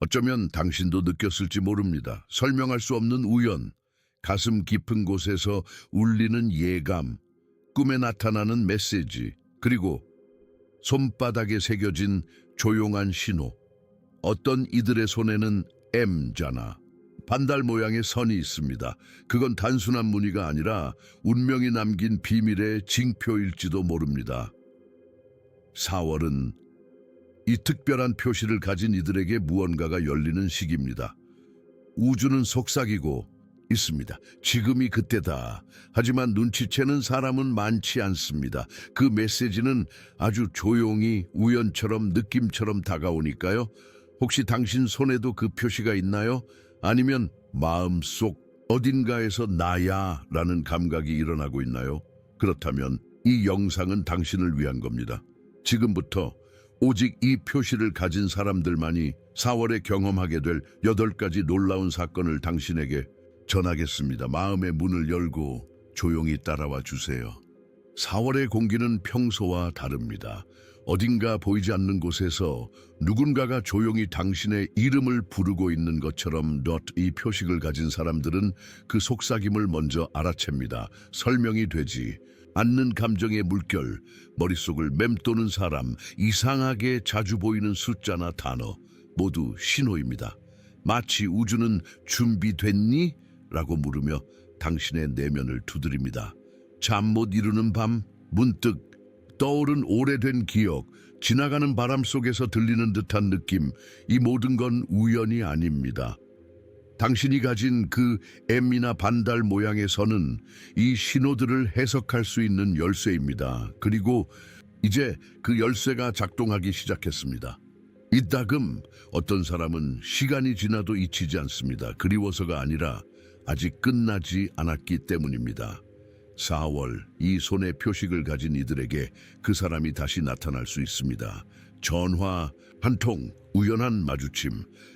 어쩌면 당신도 느꼈을지 모릅니다. 설명할 수 없는 우연, 가슴 깊은 곳에서 울리는 예감, 꿈에 나타나는 메시지, 그리고 손바닥에 새겨진 조용한 신호. 어떤 이들의 손에는 M자나 반달 모양의 선이 있습니다. 그건 단순한 무늬가 아니라 운명이 남긴 비밀의 징표일지도 모릅니다. 4월은 이 특별한 표시를 가진 이들에게 무언가가 열리는 시기입니다. 우주는 속삭이고 있습니다. 지금이 그때다. 하지만 눈치채는 사람은 많지 않습니다. 그 메시지는 아주 조용히 우연처럼 느낌처럼 다가오니까요. 혹시 당신 손에도 그 표시가 있나요? 아니면 마음속 어딘가에서 나야 라는 감각이 일어나고 있나요? 그렇다면 이 영상은 당신을 위한 겁니다. 지금부터 오직 이 표시를 가진 사람들만이 4월에 경험하게 될 8가지 놀라운 사건을 당신에게 전하겠습니다. 마음의 문을 열고 조용히 따라와 주세요. 4월의 공기는 평소와 다릅니다. 어딘가 보이지 않는 곳에서 누군가가 조용히 당신의 이름을 부르고 있는 것처럼 덧이 표식을 가진 사람들은 그 속삭임을 먼저 알아챕니다. 설명이 되지 않는 감정의 물결, 머릿속을 맴도는 사람, 이상하게 자주 보이는 숫자나 단어 모두 신호입니다. 마치 우주는 준비됐니? 라고 물으며 당신의 내면을 두드립니다. 잠 못 이루는 밤 문득 떠오른 오래된 기억, 지나가는 바람 속에서 들리는 듯한 느낌, 이 모든 건 우연이 아닙니다. 당신이 가진 그 M이나 반달 모양의 선은 이 신호들을 해석할 수 있는 열쇠입니다. 그리고 이제 그 열쇠가 작동하기 시작했습니다. 이따금 어떤 사람은 시간이 지나도 잊히지 않습니다. 그리워서가 아니라 아직 끝나지 않았기 때문입니다. 4월 이 손의 표식을 가진 이들에게 그 사람이 다시 나타날 수 있습니다. 전화 한 통, 우연한 마주침,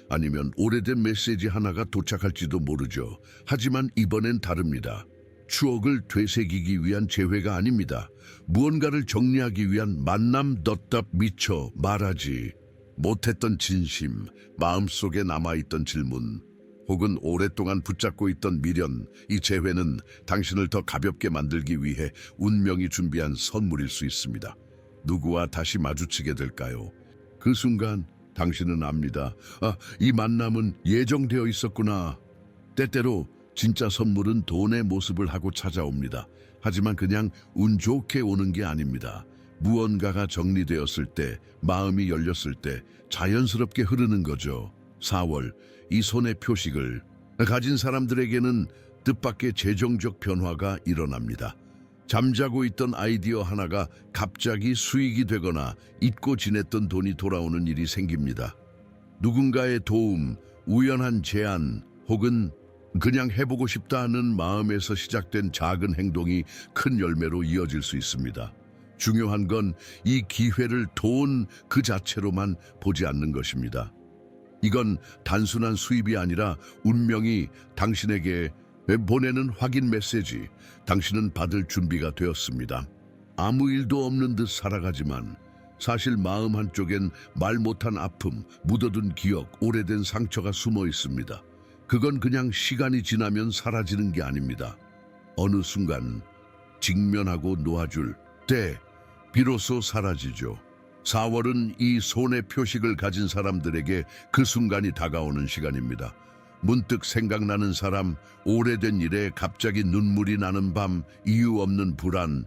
아니면 오래된 메시지 하나가 도착할지도 모르죠. 하지만 이번엔 다릅니다. 추억을 되새기기 위한 재회가 아닙니다. 무언가를 정리하기 위한 만남 덧답 미처 말하지 못했던 진심, 마음속에 남아있던 질문, 혹은 오랫동안 붙잡고 있던 미련, 이 재회는 당신을 더 가볍게 만들기 위해 운명이 준비한 선물일 수 있습니다. 누구와 다시 마주치게 될까요? 그 순간 당신은 압니다. 아, 이 만남은 예정되어 있었구나. 때때로 진짜 선물은 돈의 모습을 하고 찾아옵니다. 하지만 그냥 운 좋게 오는 게 아닙니다. 무언가가 정리되었을 때, 마음이 열렸을 때 자연스럽게 흐르는 거죠. 4월 이 손의 표식을 가진 사람들에게는 뜻밖의 재정적 변화가 일어납니다. 잠자고 있던 아이디어 하나가 갑자기 수익이 되거나 잊고 지냈던 돈이 돌아오는 일이 생깁니다. 누군가의 도움, 우연한 제안 혹은 그냥 해보고 싶다는 마음에서 시작된 작은 행동이 큰 열매로 이어질 수 있습니다. 중요한 건 이 기회를 돈 그 자체로만 보지 않는 것입니다. 이건 단순한 수입이 아니라 운명이 당신에게 보내는 확인 메시지. 당신은 받을 준비가 되었습니다. 아무 일도 없는 듯 살아가지만 사실 마음 한쪽엔 말 못한 아픔, 묻어둔 기억, 오래된 상처가 숨어 있습니다. 그건 그냥 시간이 지나면 사라지는 게 아닙니다. 어느 순간 직면하고 놓아줄 때 비로소 사라지죠. 4월은 이 손의 표식을 가진 사람들에게 그 순간이 다가오는 시간입니다. 문득 생각나는 사람, 오래된 일에 갑자기 눈물이 나는 밤, 이유 없는 불안,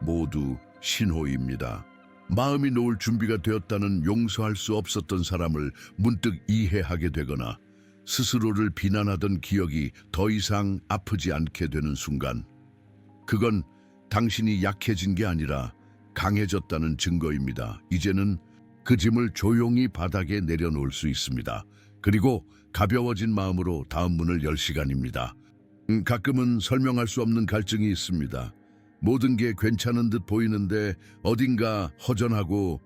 모두 신호입니다. 마음이 놓을 준비가 되었다는 용서할 수 없었던 사람을 문득 이해하게 되거나 스스로를 비난하던 기억이 더 이상 아프지 않게 되는 순간, 그건 당신이 약해진 게 아니라 강해졌다는 증거입니다. 이제는 그 짐을 조용히 바닥에 내려놓을 수 있습니다. 그리고 가벼워진 마음으로 다음 문을 열 시간입니다. 음, 가끔은 설명할 수 없는 갈증이 있습니다. 모든 게 괜찮은 듯 보이는데 어딘가 허전하고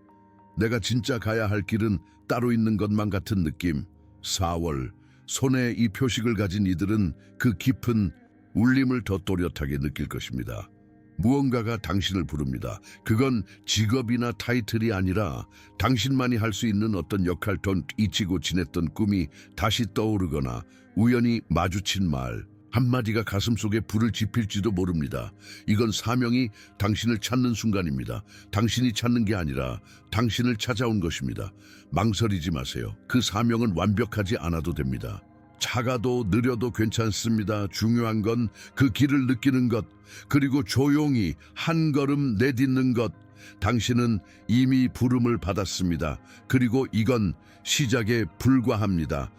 내가 진짜 가야 할 길은 따로 있는 것만 같은 느낌. 4월 손에 이 표식을 가진 이들은 그 깊은 울림을 더 또렷하게 느낄 것입니다. 무언가가 당신을 부릅니다. 그건 직업이나 타이틀이 아니라 당신만이 할 수 있는 어떤 역할도 잊히고 지냈던 꿈이 다시 떠오르거나 우연히 마주친 말 한마디가 가슴속에 불을 지필지도 모릅니다. 이건 사명이 당신을 찾는 순간입니다. 당신이 찾는 게 아니라 당신을 찾아온 것입니다. 망설이지 마세요. 그 사명은 완벽하지 않아도 됩니다. 차가도 느려도 괜찮습니다. 중요한 건 그 길을 느끼는 것, 그리고 조용히 한 걸음 내딛는 것. 당신은 이미 부름을 받았습니다. 그리고 이건 시작에 불과합니다.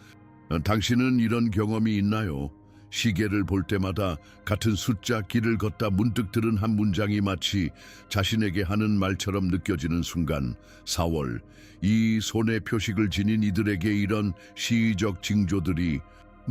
어, 당신은 이런 경험이 있나요? 시계를 볼 때마다 같은 숫자 길을 걷다 문득 들은 한 문장이 마치 자신에게 하는 말처럼 느껴지는 순간 4월 이 손에 표식을 지닌 이들에게 이런 시적 징조들이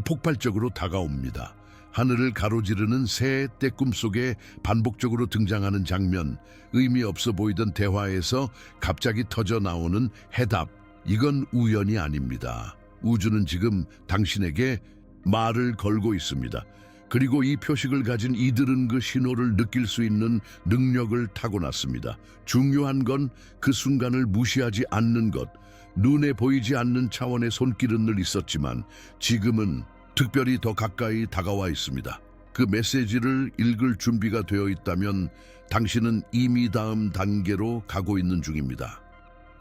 폭발적으로 다가옵니다. 하늘을 가로지르는 새 때꿈 속에 반복적으로 등장하는 장면, 의미 없어 보이던 대화에서 갑자기 터져 나오는 해답. 이건 우연이 아닙니다. 우주는 지금 당신에게 말을 걸고 있습니다. 그리고 이 표식을 가진 이들은 그 신호를 느낄 수 있는 능력을 타고났습니다. 중요한 건 그 순간을 무시하지 않는 것. 눈에 보이지 않는 차원의 손길은 늘 있었지만 지금은 특별히 더 가까이 다가와 있습니다. 그 메시지를 읽을 준비가 되어 있다면 당신은 이미 다음 단계로 가고 있는 중입니다.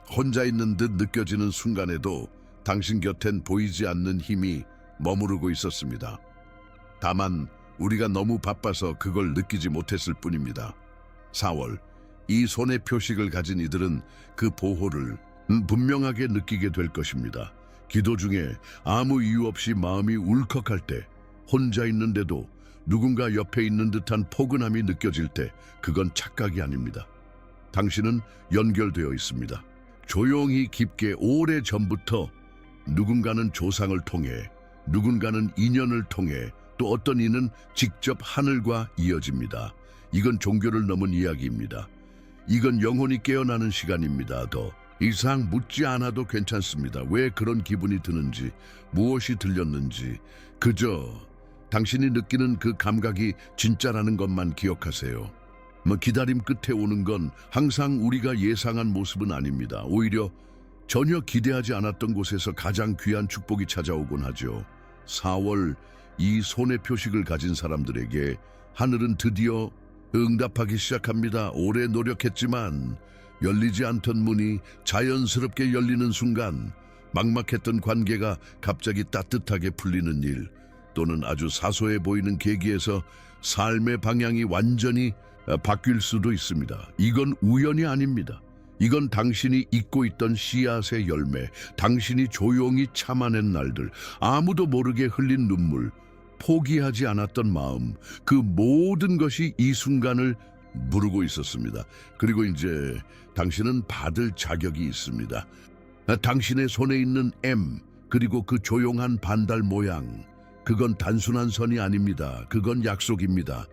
혼자 있는 듯 느껴지는 순간에도 당신 곁엔 보이지 않는 힘이 머무르고 있었습니다. 다만 우리가 너무 바빠서 그걸 느끼지 못했을 뿐입니다. 4월 이 손의 표식을 가진 이들은 그 보호를 음, 분명하게 느끼게 될 것입니다. 기도 중에 아무 이유 없이 마음이 울컥할 때 혼자 있는데도 누군가 옆에 있는 듯한 포근함이 느껴질 때 그건 착각이 아닙니다. 당신은 연결되어 있습니다. 조용히 깊게 오래 전부터 누군가는 조상을 통해 누군가는 인연을 통해 또 어떤 이는 직접 하늘과 이어집니다. 이건 종교를 넘은 이야기입니다. 이건 영혼이 깨어나는 시간입니다. 더 이상 묻지 않아도 괜찮습니다. 왜 그런 기분이 드는지, 무엇이 들렸는지, 그저 당신이 느끼는 그 감각이 진짜라는 것만 기억하세요. 뭐 기다림 끝에 오는 건 항상 우리가 예상한 모습은 아닙니다. 오히려 전혀 기대하지 않았던 곳에서 가장 귀한 축복이 찾아오곤 하죠. 4월 이 손의 표식을 가진 사람들에게 하늘은 드디어 응답하기 시작합니다. 오래 노력했지만 열리지 않던 문이 자연스럽게 열리는 순간 막막했던 관계가 갑자기 따뜻하게 풀리는 일 또는 아주 사소해 보이는 계기에서 삶의 방향이 완전히 아, 바뀔 수도 있습니다. 이건 우연이 아닙니다. 이건 당신이 잊고 있던 씨앗의 열매, 당신이 조용히 참아낸 날들, 아무도 모르게 흘린 눈물, 포기하지 않았던 마음, 그 모든 것이 이 순간을 부르고 있었습니다. 그리고 이제 당신은 받을 자격이 있습니다. 아, 당신의 손에 있는 M, 그리고 그 조용한 반달 모양, 그건 단순한 선이 아닙니다. 그건 약속입니다.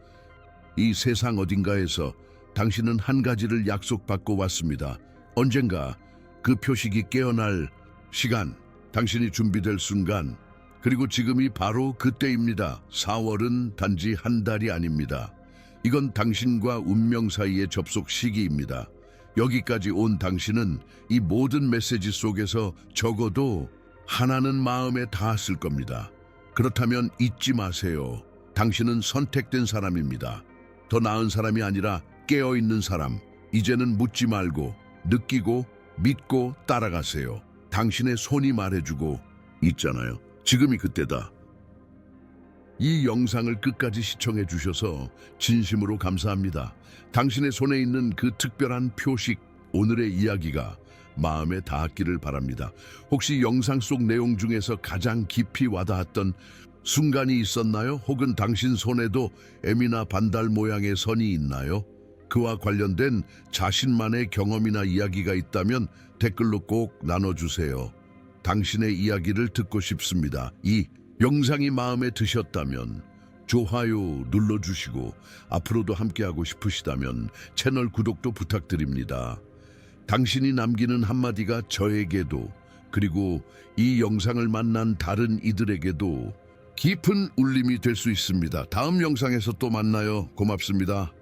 이 세상 어딘가에서 당신은 한 가지를 약속받고 왔습니다. 언젠가 그 표식이 깨어날 시간, 당신이 준비될 순간, 그리고 지금이 바로 그때입니다. 4월은 단지 한 달이 아닙니다. 이건 당신과 운명 사이의 접속 시기입니다. 여기까지 온 당신은 이 모든 메시지 속에서 적어도 하나는 마음에 닿았을 겁니다. 그렇다면 잊지 마세요. 당신은 선택된 사람입니다. 더 나은 사람이 아니라 깨어있는 사람. 이제는 묻지 말고 느끼고 믿고 따라가세요. 당신의 손이 말해주고 있잖아요. 지금이 그때다. 이 영상을 끝까지 시청해 주셔서 진심으로 감사합니다. 당신의 손에 있는 그 특별한 표식, 오늘의 이야기가 마음에 닿았기를 바랍니다. 혹시 영상 속 내용 중에서 가장 깊이 와닿았던 순간이 있었나요? 혹은 당신 손에도 M이나 반달 모양의 선이 있나요? 그와 관련된 자신만의 경험이나 이야기가 있다면 댓글로 꼭 나눠주세요. 당신의 이야기를 듣고 싶습니다. 이 영상이 마음에 드셨다면 좋아요 눌러주시고 앞으로도 함께하고 싶으시다면 채널 구독도 부탁드립니다. 당신이 남기는 한마디가 저에게도 그리고 이 영상을 만난 다른 이들에게도 깊은 울림이 될 수 있습니다. 다음 영상에서 또 만나요. 고맙습니다.